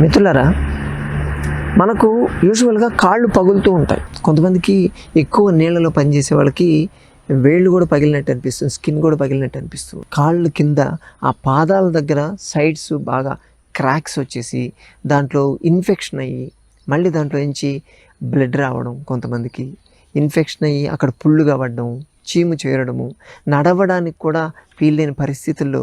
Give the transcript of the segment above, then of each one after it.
మిత్రులరా మనకు యూజువల్గా కాళ్ళు పగులుతూ ఉంటాయి. కొంతమందికి ఎక్కువ నీళ్ళలో పనిచేసే వాళ్ళకి వేళ్ళు కూడా పగిలినట్టు అనిపిస్తుంది స్కిన్ కూడా పగిలినట్టు అనిపిస్తుంది. కాళ్ళు కింద ఆ పాదాల దగ్గర సైడ్స్ బాగా క్రాక్స్ వచ్చేసి దాంట్లో ఇన్ఫెక్షన్ అయ్యి మళ్ళీ దాంట్లో నుంచి బ్లడ్ రావడం కొంతమందికి ఇన్ఫెక్షన్ అయ్యి అక్కడ పుళ్ళు పడడం చీము చేరడము నడవడానికి కూడా వీలైన పరిస్థితుల్లో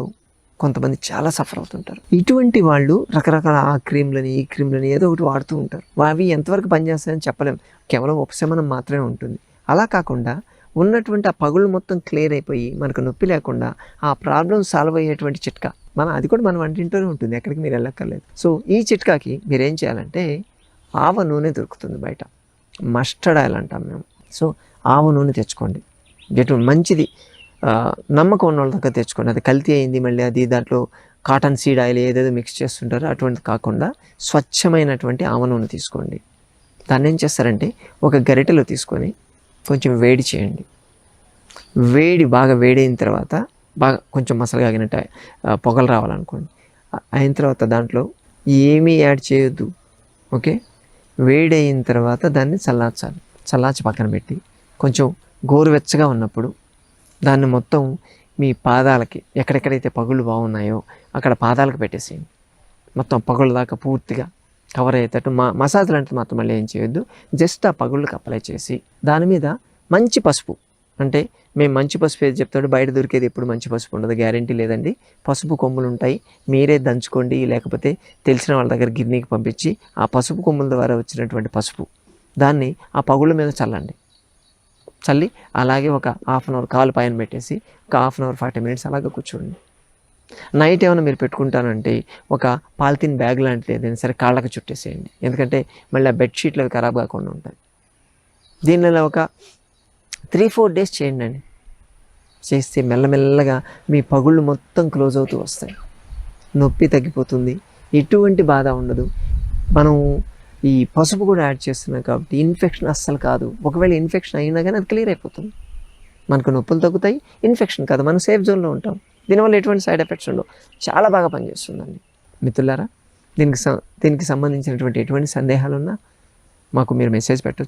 కొంతమంది చాలా సఫర్ అవుతుంటారు. ఇటువంటి వాళ్ళు రకరకాల ఆ క్రీమ్లని ఈ క్రీమ్లని ఏదో ఒకటి వాడుతూ ఉంటారు. అవి ఎంతవరకు పనిచేస్తాయని చెప్పలేం. కేవలం ఉపశమనం మాత్రమే ఉంటుంది. అలా కాకుండా ఉన్నటువంటి ఆ పగుళ్ళు మొత్తం క్లియర్ అయిపోయి మనకు నొప్పి లేకుండా ఆ ప్రాబ్లం సాల్వ్ అయ్యేటువంటి చిట్కా. మన అది కూడా మన వంటింట్లోనే ఉంటుంది. ఎక్కడికి మీరు వెళ్ళక్కర్లేదు. సో ఈ చిట్కాకి మీరు ఏం చేయాలంటే ఆవ నూనె దొరుకుతుంది బయట. మస్టర్డ్ ఆయిల్ అంటాం మేము. సో ఆవ నూనె తెచ్చుకోండి. ఎటు మంచిది. నమ్మకం ఉన్న వాళ్ళ దగ్గర తెచ్చుకోండి అది కల్తీ అయింది మళ్ళీ అది దాంట్లో కాటన్ సీడ్ ఆయిల్ ఏదేదో మిక్స్ చేస్తుంటారో అటువంటిది కాకుండా స్వచ్ఛమైనటువంటి ఆవ నూనె తీసుకోండి. దాన్ని ఏం చేస్తారంటే ఒక గరిటెలో తీసుకొని కొంచెం వేడి చేయండి. వేడి బాగా వేడైన తర్వాత బాగా కొంచెం మసలుగాగినట్టు పొగలు రావాలనుకోండి. అయిన తర్వాత దాంట్లో ఏమీ యాడ్ చేయొద్దు. ఓకే? వేడైన తర్వాత దాన్ని చల్లార్చాలి. చల్లార్చి పక్కన పెట్టి కొంచెం గోరువెచ్చగా ఉన్నప్పుడు దాన్ని మొత్తం మీ పాదాలకి ఎక్కడెక్కడైతే పగులు బాగున్నాయో అక్కడ పాదాలకు పెట్టేసేయండి. మొత్తం పగుళ్ళ దాకా పూర్తిగా కవర్ అయ్యేటట్టు మా మసాజ్ లాంటిది మాత్రం మళ్ళీ ఏం చేయొద్దు. జస్ట్ ఆ పగుళ్ళకి అప్లై చేసి దాని మీద మంచి పసుపు. అంటే మేము మంచి పసుపు ఏది చెప్తాడు? బయట దొరికేది ఎప్పుడు మంచి పసుపు ఉండదు. గ్యారంటీ లేదండి. పసుపు కొమ్ములు ఉంటాయి. మీరే దంచుకోండి. లేకపోతే తెలిసిన వాళ్ళ దగ్గర గిన్నెకి పంపించి ఆ పసుపు కొమ్ముల ద్వారా వచ్చినటువంటి పసుపు. దాన్ని ఆ పగుళ్ళ మీద చల్లండి. చల్లి అలాగే ఒక హాఫ్ అన్ అవర్ కాలు పైన పెట్టేసి ఒక half an hour forty minutes అలాగే కూర్చోండి. నైట్ ఏమైనా మీరు పెట్టుకుంటానంటే ఒక పాలిథిన్ బ్యాగ్ లాంటిది ఏదైనా సరే కాళ్ళకి చుట్టేసేయండి. ఎందుకంటే మళ్ళీ ఆ బెడ్షీట్లు అవి ఖరాబ్ కాకుండా ఉంటాయి. దీనిలో ఒక త్రీ ఫోర్ డేస్ చేయండి అండి. చేస్తే మెల్లమెల్లగా మీ పగుళ్ళు మొత్తం క్లోజ్ అవుతూ వస్తాయి. నొప్పి తగ్గిపోతుంది. ఎటువంటి బాధ ఉండదు. మనం ఈ పసుపు కూడా యాడ్ చేస్తున్నాం కాబట్టి ఇన్ఫెక్షన్ అస్సలు కాదు. ఒకవేళ ఇన్ఫెక్షన్ అయినా కానీ అది క్లియర్ అయిపోతుంది. మనకు నొప్పులు తగ్గుతాయి ఇన్ఫెక్షన్ కాదు. మనం సేఫ్ జోన్లో ఉంటాం. దీనివల్ల ఎటువంటి సైడ్ ఎఫెక్ట్స్ ఉండవు. చాలా బాగా పనిచేస్తుందండి. మిత్రులారా దీనికి దీనికి సంబంధించినటువంటి ఎటువంటి సందేహాలు ఉన్నా మాకు మీరు మెసేజ్ పెట్టచ్చు.